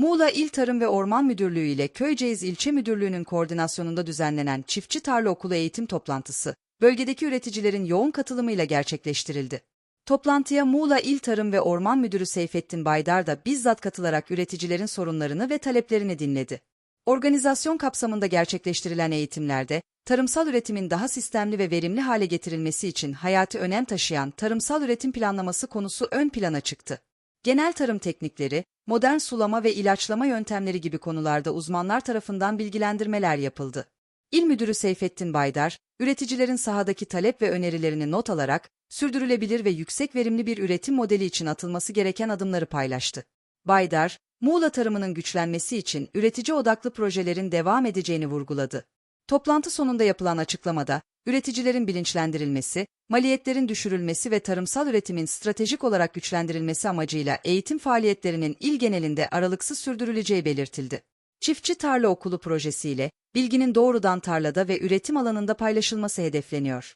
Muğla İl Tarım ve Orman Müdürlüğü ile Köyceğiz İlçe Müdürlüğü'nün koordinasyonunda düzenlenen Çiftçi Tarla Okulu eğitim toplantısı, bölgedeki üreticilerin yoğun katılımıyla gerçekleştirildi. Toplantıya Muğla İl Tarım ve Orman Müdürü Seyfettin Baydar da bizzat katılarak üreticilerin sorunlarını ve taleplerini dinledi. Organizasyon kapsamında gerçekleştirilen eğitimlerde, tarımsal üretimin daha sistemli ve verimli hale getirilmesi için hayati önem taşıyan tarımsal üretim planlaması konusu ön plana çıktı. Genel tarım teknikleri, modern sulama ve ilaçlama yöntemleri gibi konularda uzmanlar tarafından bilgilendirmeler yapıldı. İl Müdürü Seyfettin Baydar, üreticilerin sahadaki talep ve önerilerini not alarak, sürdürülebilir ve yüksek verimli bir üretim modeli için atılması gereken adımları paylaştı. Baydar, Muğla tarımının güçlenmesi için üretici odaklı projelerin devam edeceğini vurguladı. Toplantı sonunda yapılan açıklamada, üreticilerin bilinçlendirilmesi, maliyetlerin düşürülmesi ve tarımsal üretimin stratejik olarak güçlendirilmesi amacıyla eğitim faaliyetlerinin il genelinde aralıksız sürdürüleceği belirtildi. Çiftçi Tarla Okulu projesiyle bilginin doğrudan tarlada ve üretim alanında paylaşılması hedefleniyor.